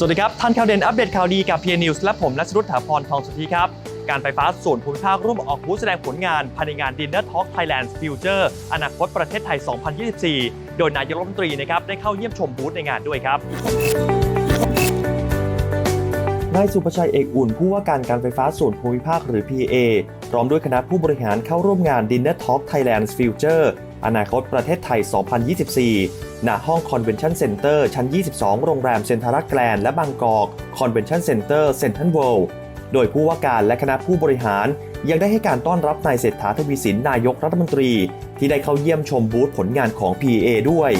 สวัสดีครับ ท่านข่าวเด่นอัปเดตข่าวดีกับ p พี News และผมนัชรุตถาพรทองสุธีครับ การไฟฟ้าส่วนภูมิภาคร่วมออกบูธแสดงผลงานภายในงาน Dinner Talk Thailand Future อนาคตประเทศไทย 2024 โดยนายกรัฐมนตรีนะครับได้เข้าเยี่ยมชมบูธในงานด้วยครับนายสุภชัยเอกอุ่นผู้ว่าการการไฟฟ้าส่วนภูมิภาคหรือ PA พร้อมด้วยคณะผู้บริหารเข้าร่วมงาน Dinner Talk Thailand Future อนาคตประเทศไทย 2024 ณ ห้อง Convention Center ชั้น 22 โรงแรมเซ็นทรัลแกรนด์และบางกอก Convention Center Central World โดยผู้ว่าการและคณะผู้บริหาร ยังได้ให้การต้อนรับนายเศรษฐาทวีสินนายกรัฐมนตรี ที่ได้เข้าเยี่ยมชมบูธผลงานของ PA ด้วย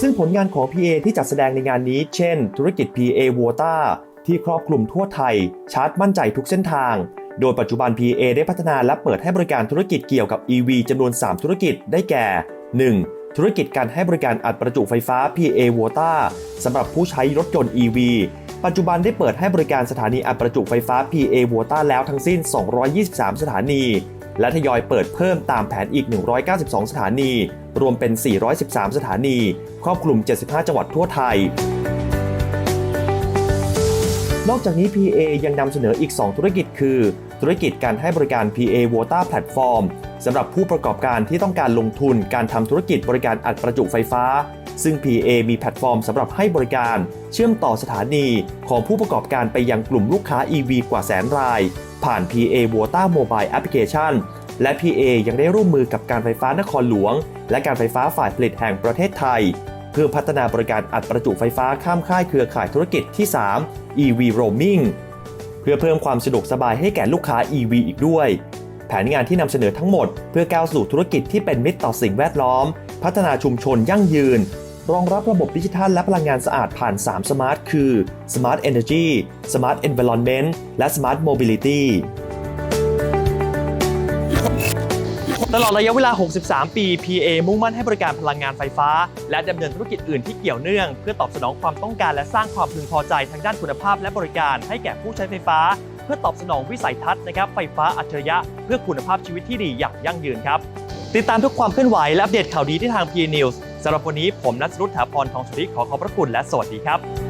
ซึ่งผลงานของ PA ที่จัดแสดงในงานนี้ เช่น ธุรกิจ PA w a t e r ที่ครอบคลุมทั่วไทย ชาร์จมั่นใจทุกเส้นทาง โดยปัจจุบัน PA ได้พัฒนาและเปิดให้บริการธุรกิจเกี่ยวกับ EV จำนวน 3 ธุรกิจได้แก่ 1. ธุรกิจการให้บริการอัดประจุไฟฟ้า PA w a t e r สำหรับผู้ใช้รถยนต์ EV ปัจจุบันได้เปิดให้บริการสถานีอัดประจุไฟฟ้า PA w a t e r แล้วทั้งสิ้น 223 สถานี และทยอยเปิดเพิ่มตามแผนอีก 192 สถานี รวมเป็น 413 สถานี ครอบคลุม 75 จังหวัดทั่วไทย นอกจากนี้ PA ยังนำเสนออีก 2 ธุรกิจคือ ธุรกิจการให้บริการ PA Water Platform สำหรับผู้ประกอบการที่ต้องการลงทุนการทำธุรกิจบริการอัดประจุไฟฟ้า ซึ่ง PA มีแพลตฟอร์มสำหรับให้บริการ เชื่อมต่อสถานีของผู้ประกอบการไปยังกลุ่มลูกค้า EV กว่าแสนราย ผ่าน PA Water Mobile Application และ PA ยังได้ร่วมมือกับการไฟฟ้านครหลวง และการไฟฟ้าฝ่ายผลิตแห่งประเทศไทย เพื่อพัฒนาบริการอัดประจุไฟฟ้าข้ามค่ายเครือข่ายธุรกิจที่ 3 EV Roaming เพื่อเพิ่มความสะดวกสบายให้แก่ลูกค้า EV อีกด้วย แผนงานที่นำเสนอทั้งหมด เพื่อก้าวสู่ธุรกิจที่เป็นมิตรต่อสิ่งแวดล้อม พัฒนาชุมชนยั่งยืน รองรับระบบดิจิทัลและพลังงานสะอาดผ่าน3 Smart คือ Smart Energy Smart Environment และ Smart Mobility ตลอดระยะเวลา 63 ปี PA มุ่งมั่นให้บริการพลังงานไฟฟ้า และดำเนินธุรกิจอื่นที่เกี่ยวเนื่อง เพื่อตอบสนองความต้องการและสร้างความพึงพอใจทางด้านคุณภาพและบริการให้แก่ผู้ใช้ไฟฟ้า เพื่อตอบสนองวิสัยทัศน์นะครับไฟฟ้าอัจฉริยะเพื่อคุณภาพชีวิตที่ดีอย่างยั่งยืนครับ ติดตามทุกความเคลื่อนไหวและอัปเดตข่าวดีที่ทาง PA News สำหรับวันนี้ผมนัทรุตถาพรทองสุริขอขอบพระคุณและสวัสดีครับ